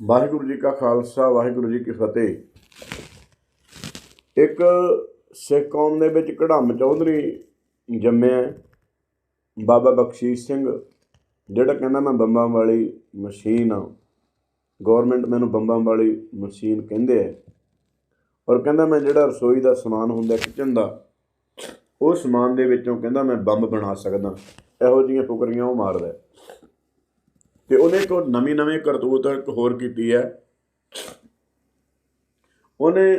ਵਾਹਿਗੁਰੂ ਜੀ ਕਾ ਖਾਲਸਾ, ਵਾਹਿਗੁਰੂ ਜੀ ਕੀ ਫਤਿਹ। ਇੱਕ ਸਿੱਖ ਕੌਮ ਦੇ ਵਿੱਚ ਕੜਮ ਚੌਧਰੀ ਜੰਮਿਆ ਬਾਬਾ ਬਖਸ਼ੀਸ਼ ਸਿੰਘ, ਜਿਹੜਾ ਕਹਿੰਦਾ ਮੈਂ ਬੰਬਾਂ ਵਾਲੀ ਮਸ਼ੀਨ ਆ ਗਵਰਨਮੈਂਟ ਮੈਨੂੰ ਬੰਬਾਂ ਵਾਲੀ ਮਸ਼ੀਨ ਕਹਿੰਦੇ ਆ। ਔਰ ਕਹਿੰਦਾ ਮੈਂ ਜਿਹੜਾ ਰਸੋਈ ਦਾ ਸਮਾਨ ਹੁੰਦਾ ਕਿਚਨ ਦਾ, ਉਹ ਸਮਾਨ ਦੇ ਵਿੱਚੋਂ ਕਹਿੰਦਾ ਮੈਂ ਬੰਬ ਬਣਾ ਸਕਦਾ। ਇਹੋ ਜਿਹੀਆਂ ਫੁਕਰੀਆਂ ਉਹ ਮਾਰਦਾ ਤੇ ਉਹਨੇ ਇੱਕ ਨਵੀਂ ਨਵੀਂ ਕਰਤੂਤ ਇੱਕ ਹੋਰ ਕੀਤੀ ਹੈ। ਉਹਨੇ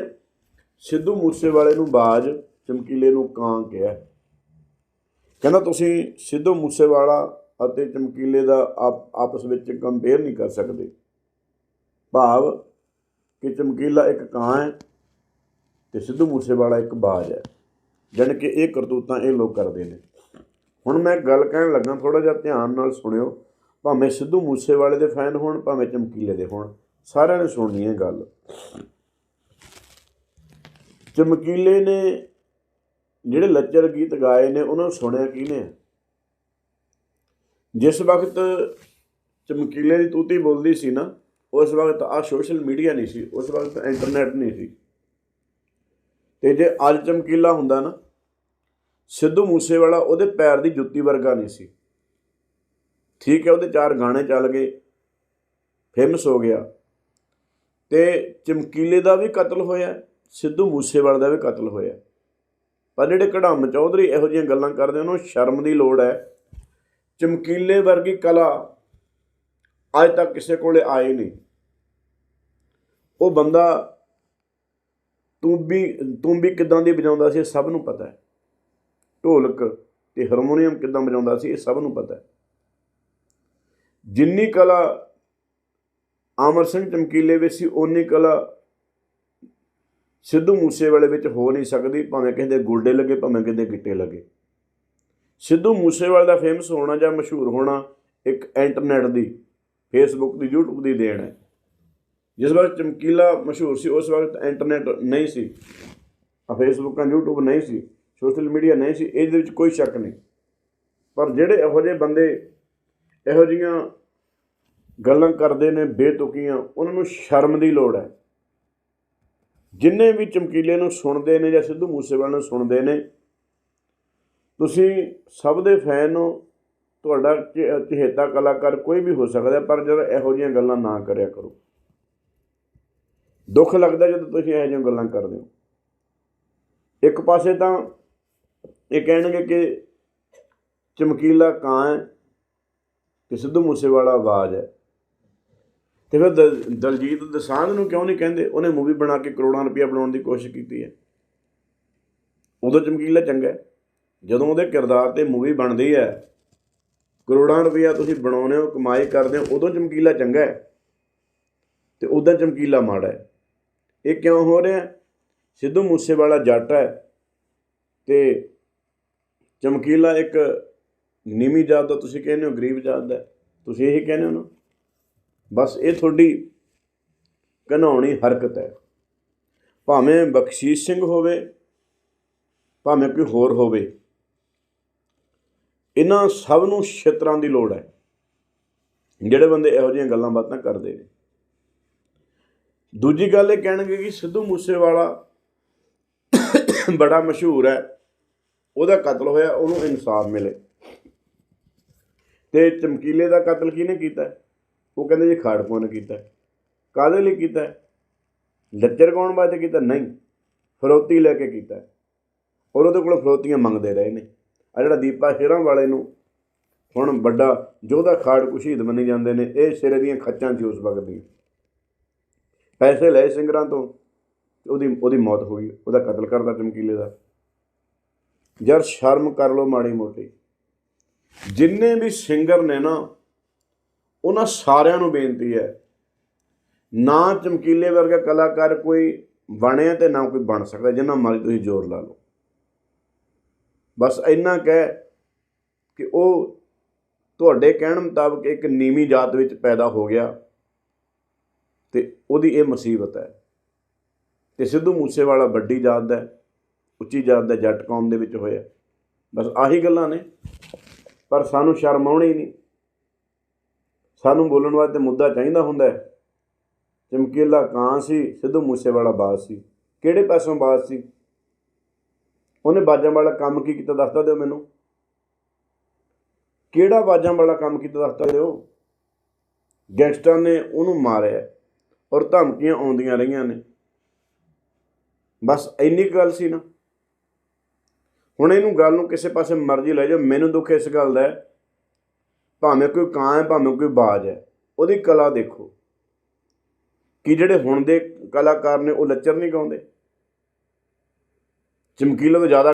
ਸਿੱਧੂ ਮੂਸੇਵਾਲੇ ਨੂੰ ਬਾਜ ਚਮਕੀਲੇ ਨੂੰ ਕਾਂ ਕਿਹਾ। ਕਹਿੰਦਾ, ਤੁਸੀਂ ਸਿੱਧੂ ਮੂਸੇਵਾਲਾ ਅਤੇ ਚਮਕੀਲੇ ਦਾ ਆਪ- ਆਪਸ ਵਿੱਚ ਕੰਪੇਅਰ ਨਹੀਂ ਕਰ ਸਕਦੇ। ਭਾਵ ਕਿ ਚਮਕੀਲਾ ਇੱਕ ਕਾਂ ਹੈ ਤੇ ਸਿੱਧੂ ਮੂਸੇਵਾਲਾ ਇੱਕ ਬਾਜ ਹੈ। ਜਾਣੀ ਕਿ ਇਹ ਕਰਤੂਤਾਂ ਇਹ ਲੋਕ ਕਰਦੇ ਨੇ। ਹੁਣ ਮੈਂ ਗੱਲ ਕਹਿਣ ਲੱਗਾ ਥੋੜਾ ਜਿਹਾ ਧਿਆਨ ਨਾਲ ਸੁਣਿਓ। ਭਾਵੇਂ ਸਿੱਧੂ ਮੂਸੇਵਾਲੇ ਦੇ ਫੈਨ ਹੋਣ, ਭਾਵੇਂ ਚਮਕੀਲੇ ਦੇ ਹੋਣ, ਸਾਰਿਆਂ ਨੇ ਸੁਣਨੀ ਹੈ ਗੱਲ। ਚਮਕੀਲੇ ਨੇ ਜਿਹੜੇ ਲੱਚਰ ਗੀਤ ਗਾਏ ਨੇ, ਉਹਨਾਂ ਨੂੰ ਸੁਣਿਆ ਕਿਹਨੇ ਜਿਸ ਵਕਤ ਚਮਕੀਲੇ ਦੀ ਤੂਤੀ ਬੋਲਦੀ ਸੀ ਨਾ, ਉਸ ਵਕਤ ਆ ਸੋਸ਼ਲ ਮੀਡੀਆ ਨਹੀਂ ਸੀ, ਉਸ ਵਕਤ ਇੰਟਰਨੈਟ ਨਹੀਂ ਸੀ। ਤੇ ਜੇ ਅੱਜ ਚਮਕੀਲਾ ਹੁੰਦਾ ਨਾ, ਸਿੱਧੂ ਮੂਸੇਵਾਲਾ ਉਹਦੇ ਪੈਰ ਦੀ ਜੁੱਤੀ ਵਰਗਾ ਨਹੀਂ ਸੀ। ਠੀਕ ਹੈ, ਉਹਦੇ ਚਾਰ ਗਾਣੇ ਚੱਲ ਗਏ ਫੇਮਸ ਹੋ ਗਿਆ। ਤੇ ਚਮਕੀਲੇ ਦਾ ਵੀ ਕਤਲ ਹੋਇਆ, ਸਿੱਧੂ ਮੂਸੇਵਾਲੇ ਦਾ ਵੀ ਕਤਲ ਹੋਇਆ। ਪਰ ਜਿਹੜੇ ਕਢਮ ਚੌਧਰੀ ਇਹੋ ਜਿਹੀਆਂ ਗੱਲਾਂ ਕਰਦੇ, ਉਹਨੂੰ ਸ਼ਰਮ ਦੀ ਲੋੜ ਹੈ। ਚਮਕੀਲੇ ਵਰਗੀ ਕਲਾ ਅੱਜ ਤੱਕ ਕਿਸੇ ਕੋਲੇ ਆਈ ਨਹੀਂ। ਉਹ ਬੰਦਾ ਤੂੰਬੀ ਤੂੰਬੀ ਕਿਦਾਂ ਦੀ ਵਜਾਉਂਦਾ ਸੀ, ਇਹ ਸਭ ਨੂੰ ਪਤਾ ਹੈ। ਢੋਲਕ ਤੇ ਹਾਰਮੋਨੀਅਮ ਕਿਦਾਂ ਵਜਾਉਂਦਾ ਸੀ, ਇਹ ਸਭ ਨੂੰ ਪਤਾ ਹੈ। ਜਿੰਨੀ ਕਲਾ ਅਮਰ ਸਿੰਘ ਚਮਕੀਲੇ ਵਿੱਚ ਸੀ, ਓਨੀ ਕਲਾ ਸਿੱਧੂ ਮੂਸੇਵਾਲੇ ਵਿੱਚ ਹੋ ਨਹੀਂ ਸਕਦੀ, ਭਾਵੇਂ ਕਹਿੰਦੇ ਦੇ ਗੋਡੇ ਲੱਗੇ, ਭਾਵੇਂ ਕਹਿੰਦੇ ਗਿੱਟੇ ਲੱਗੇ। ਸਿੱਧੂ ਮੂਸੇਵਾਲੇ ਦਾ ਫੇਮਸ ਹੋਣਾ ਜਾਂ ਮਸ਼ਹੂਰ ਹੋਣਾ ਇੱਕ ਇੰਟਰਨੈਟ ਦੀ ਫੇਸਬੁੱਕ ਦੀ, YouTube ਦੀ ਦੇਣ ਹੈ। ਜਿਸ ਵਕਤ ਚਮਕੀਲਾ ਮਸ਼ਹੂਰ ਸੀ, ਉਸ ਵਕਤ ਇੰਟਰਨੈਟ ਨਹੀਂ ਸੀ ਆ ਫੇਸਬੁੱਕਾਂ YouTube ਨਹੀਂ ਸੀ ਸੋਸ਼ਲ ਮੀਡੀਆ ਨਹੀਂ ਸੀ, ਇਹਦੇ ਵਿੱਚ ਕੋਈ ਸ਼ੱਕ ਨਹੀਂ। ਪਰ ਜਿਹੜੇ ਇਹੋ ਜਿਹੇ ਬੰਦੇ ਇਹੋ ਜੀਆਂ ਗੱਲਾਂ ਕਰਦੇ ਨੇ ਬੇਤੁਕੀਆਂ, ਉਹਨਾਂ ਨੂੰ ਸ਼ਰਮ ਦੀ ਲੋੜ ਹੈ। ਜਿੰਨੇ ਵੀ ਚਮਕੀਲੇ ਨੂੰ ਸੁਣਦੇ ਨੇ ਜਾਂ ਸਿੱਧੂ ਮੂਸੇਵਾਲੇ ਨੂੰ ਸੁਣਦੇ ਨੇ, ਤੁਸੀਂ ਸਭ ਦੇ ਫੈਨ ਹੋ, ਤੁਹਾਡਾ ਚ- ਚਹੇਤਾ ਕਲਾਕਾਰ ਕੋਈ ਵੀ ਹੋ ਸਕਦਾ, ਪਰ ਜਦ ਇਹੋ ਜਿਹੀਆਂ ਗੱਲਾਂ ਨਾ ਕਰਿਆ ਕਰੋ। ਦੁੱਖ ਲੱਗਦਾ ਜਦੋਂ ਤੁਸੀਂ ਇਹੋ ਜਿਹੀਆਂ ਗੱਲਾਂ ਕਰਦੇ ਹੋ। ਇੱਕ ਪਾਸੇ ਤਾਂ ਇਹ ਕਹਿਣਗੇ ਕਿ ਚਮਕੀਲਾ ਕਾਂ ਹੈ ਤੇ ਸਿੱਧੂ ਮੂਸੇਵਾਲਾ ਆਵਾਜ਼ ਹੈ। ਤੇ ਫਿਰ ਦਲ- ਦਲਜੀਤ ਦਸਾਂਝ ਨੂੰ ਕਿਉਂ ਨਹੀਂ ਕਹਿੰਦੇ? ਉਹਨੇ ਮੂਵੀ ਬਣਾ ਕੇ ਕਰੋੜਾਂ ਰੁਪਇਆ ਬਣਾਉਣ ਦੀ ਕੋਸ਼ਿਸ਼ ਕੀਤੀ ਹੈ। ਉਦੋਂ ਚਮਕੀਲਾ ਚੰਗਾ ਜਦੋਂ ਉਹਦੇ ਕਿਰਦਾਰ ਤੇ ਮੂਵੀ ਬਣਦੀ ਹੈ, ਕਰੋੜਾਂ ਰੁਪਇਆ ਤੁਸੀਂ ਬਣਾਉਨੇ ਹੋ, ਕਮਾਈ ਕਰਦੇ ਹੋ, ਉਦੋਂ ਚਮਕੀਲਾ ਚੰਗਾ ਹੈ। ਤੇ ਉਦੋਂ ਚਮਕੀਲਾ ਮਾੜਾ ਹੈ। ਇਹ ਕਿਉਂ ਹੋ ਰਿਹਾ ਸਿੱਧੂ ਮੂਸੇਵਾਲਾ ਜੱਟ ਹੈ ਤੇ ਚਮਕੀਲਾ ਇੱਕ ਨੀਵੀਂ ਜਾਤ ਦਾ ਤੁਸੀਂ ਕਹਿੰਦੇ ਹੋ, ਗਰੀਬ ਜਾਤ ਦਾ ਤੁਸੀਂ ਇਹੀ ਕਹਿੰਦੇ ਹੋ ਨਾ? ਬਸ ਇਹ ਤੁਹਾਡੀ ਘਨਾਉਣੀ ਹਰਕਤ ਹੈ। ਭਾਵੇਂ ਬਖਸ਼ੀਸ਼ ਸਿੰਘ ਹੋਵੇ, ਭਾਵੇਂ ਕੋਈ ਹੋਰ ਹੋਵੇ, ਇਹਨਾਂ ਸਭ ਨੂੰ ਛਿੱਤਰਾਂ ਦੀ ਲੋੜ ਹੈ। ਜਿਹੜੇ ਬੰਦੇ ਇਹੋ ਜਿਹੀਆਂ ਗੱਲਾਂ ਬਾਤਾਂ ਕਰਦੇ ਨੇ। ਦੂਜੀ ਗੱਲ ਇਹ ਕਹਿਣਗੇ ਕਿ ਸਿੱਧੂ ਮੂਸੇਵਾਲਾ ਬੜਾ ਮਸ਼ਹੂਰ ਹੈ। ਉਹਦਾ ਕਤਲ ਹੋਇਆ, ਉਹਨੂੰ ਇਨਸਾਫ ਮਿਲੇ। ਤੇ ਚਮਕੀਲੇ ਦਾ ਕਤਲ ਕਿਹਨੇ ਕੀਤਾ? ਉਹ ਕਹਿੰਦੇ ਜੀ ਖਾੜਕੂਆਂ ਨੇ ਕੀਤਾ। ਹੈ। ਕਾਹਦੇ ਲਈ ਕੀਤਾ? ਹੈ? ਲੱਚਰ ਕੌਣ ਵਾਸਤੇ ਕੀਤਾ? ਨਹੀਂ। ਫਰੋਤੀ ਲੈ ਕੇ ਕੀਤਾ। ਔਰ ਉਹਦੇ ਕੋਲ ਫਰੋਤੀਆਂ ਮੰਗਦੇ ਰਹੇ ਨੇ। ਆ ਜਿਹੜਾ ਦੀਪਾ ਸ਼ੇਰਾਂ ਵਾਲੇ ਨੂੰ ਹੁਣ ਵੱਡਾ ਜੋਧਾ ਖਾੜਕੂ ਸ਼ਹੀਦ ਮੰਨੇ ਜਾਂਦੇ ਨੇ, ਇਹ ਸਿਰੇ ਦੀਆਂ ਖੱਚਾਂ ਸੀ ਉਸ ਵਕਤ ਦੀ ਪੈਸੇ ਲਏ ਸਿੰਗਰਾਂ ਤੋਂ, ਉਹਦੀ ਉਹਦੀ ਮੌਤ ਹੋ ਗਈ, ਉਹਦਾ ਕਤਲ ਕਰਦਾ ਚਮਕੀਲੇ ਦਾ। ਯਾਰ ਸ਼ਰਮ ਕਰ ਲੋ ਮਾੜੀ ਮੋਟੀ। ਜਿੰਨੇ ਵੀ ਸਿੰਗਰ ਨੇ ਨਾ ਉਹਨਾਂ ਸਾਰਿਆਂ ਨੂੰ ਬੇਨਤੀ ਹੈ ਨਾ ਚਮਕੀਲੇ ਵਰਗਾ ਕਲਾਕਾਰ ਕੋਈ ਬਣਿਆ ਤੇ ਨਾ ਕੋਈ ਬਣ ਸਕਦਾ ਜਿੰਨਾ ਮਰਜ਼ੀ ਤੁਸੀਂ ਜ਼ੋਰ ਲਾ ਲਓ। ਬਸ ਇੰਨਾ ਕਹਿ ਕਿ ਉਹ ਤੁਹਾਡੇ ਕਹਿਣ ਮੁਤਾਬਕ ਇੱਕ ਨੀਵੀਂ ਜਾਤ ਵਿੱਚ ਪੈਦਾ ਹੋ ਗਿਆ ਤੇ ਉਹਦੀ ਇਹ ਮੁਸੀਬਤ ਹੈ। ਤੇ ਸਿੱਧੂ ਮੂਸੇਵਾਲਾ ਵੱਡੀ ਜਾਤ ਦਾ ਹੈ, ਉੱਚੀ ਜਾਤ ਦਾ ਜੱਟ ਕੌਮ ਦੇ ਵਿੱਚ ਹੋਇਆ। ਬਸ ਆਹੀ ਗੱਲਾਂ ਨੇ। ਪਰ ਸਾਨੂੰ ਸ਼ਰਮ ਆਉਣੀ ਨਹੀਂ। ਸਾਨੂੰ ਬੋਲਣ ਵਾਸਤੇ ਮੁੱਦਾ ਚਾਹੀਦਾ ਹੁੰਦਾ ਹੈ। ਚਮਕੀਲਾ ਕਾਂ ਸੀ, ਸਿੱਧੂ ਮੂਸੇਵਾਲਾ ਬਾਜ਼ ਸੀ। ਕਿਹੜੇ ਪਾਸੋਂ ਬਾਜ਼ ਸੀ? ਉਹਨੇ ਬਾਜਾਂ ਵਾਲਾ ਕੰਮ ਕੀ ਕੀਤਾ ਦੱਸਦਾ ਦਿਓ ਮੈਨੂੰ। ਕਿਹੜਾ ਬਾਜਾਂ ਵਾਲਾ ਕੰਮ ਕੀਤਾ ਦੱਸਦਾ ਦਿਓ? ਗੈਂਗਸਟਰ ਨੇ ਉਹਨੂੰ ਮਾਰਿਆ ਔਰ ਧਮਕੀਆਂ ਆਉਂਦੀਆਂ ਰਹੀਆਂ ਨੇ। ਬਸ ਇੰਨੀ ਕੁ ਗੱਲ ਸੀ ਨਾ। ਹੁਣ ਇਹਨੂੰ ਗੱਲ ਨੂੰ ਕਿਸੇ ਪਾਸੇ ਮਰਜ਼ੀ ਲੈ ਜਾਓ, ਮੈਨੂੰ ਦੁੱਖ ਇਸ ਗੱਲ ਦਾ ਹੈ। ਭਾਵੇਂ ਕੋਈ ਕਾਂ ਹੈ, ਭਾਵੇਂ ਕੋਈ ਬਾਜ ਹੈ, ਉਹਦੀ ਕਲਾ ਦੇਖੋ। ਕਿ ਜਿਹੜੇ ਹੁਣ ਦੇ ਕਲਾਕਾਰ ਨੇ ਉਹ ਲੱਚਰ ਨਹੀਂ ਗਾਉਂਦੇ? ਚਮਕੀਲਾ ਤੋਂ ਜ਼ਿਆਦਾ